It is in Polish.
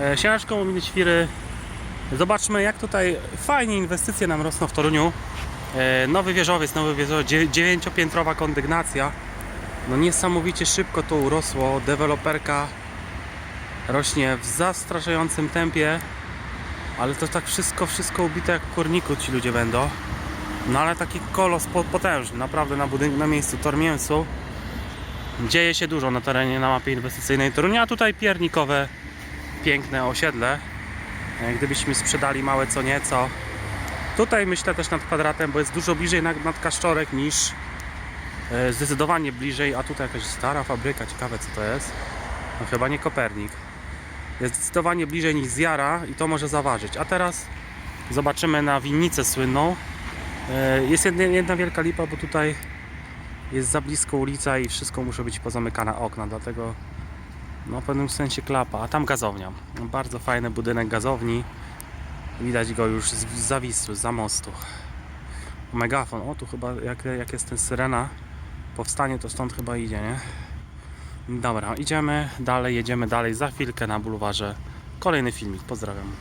E, Siemaczko, mówimy Świry. Zobaczmy jak tutaj fajnie inwestycje nam rosną w Toruniu. E, Nowy wieżowiec, nowy wieżowiec, dziewię- dziewięciopiętrowa kondygnacja. No niesamowicie szybko to urosło. Deweloperka rośnie w zastraszającym tempie. Ale to tak wszystko, wszystko ubite jak w kurniku ci ludzie będą. No ale taki kolos po- potężny, naprawdę na budynku, na miejscu Tormięsu. Dzieje się dużo na terenie, na mapie inwestycyjnej Torunia, a tutaj piernikowe, piękne osiedle. E, Gdybyśmy sprzedali małe co nieco. Tutaj myślę też nad kwadratem, bo jest dużo bliżej nad, Kaszczorek niż e, zdecydowanie bliżej, a tutaj jakaś stara fabryka, ciekawe co to jest. No chyba nie Kopernik. Jest zdecydowanie bliżej niż Zjara i to może zaważyć. A teraz zobaczymy na winnicę słynną. E, Jest jedna, jedna wielka lipa, bo tutaj jest za blisko ulica i wszystko muszą być pozamykane okna, dlatego no w pewnym sensie klapa, a tam gazownia. No, bardzo fajny budynek gazowni. Widać go już z z zawisu, z mostu. Megafon, o tu chyba jak, jak jest ten syrena powstanie to stąd chyba idzie, nie? Dobra, idziemy dalej, jedziemy dalej za chwilkę na bulwarze. Kolejny filmik, pozdrawiam.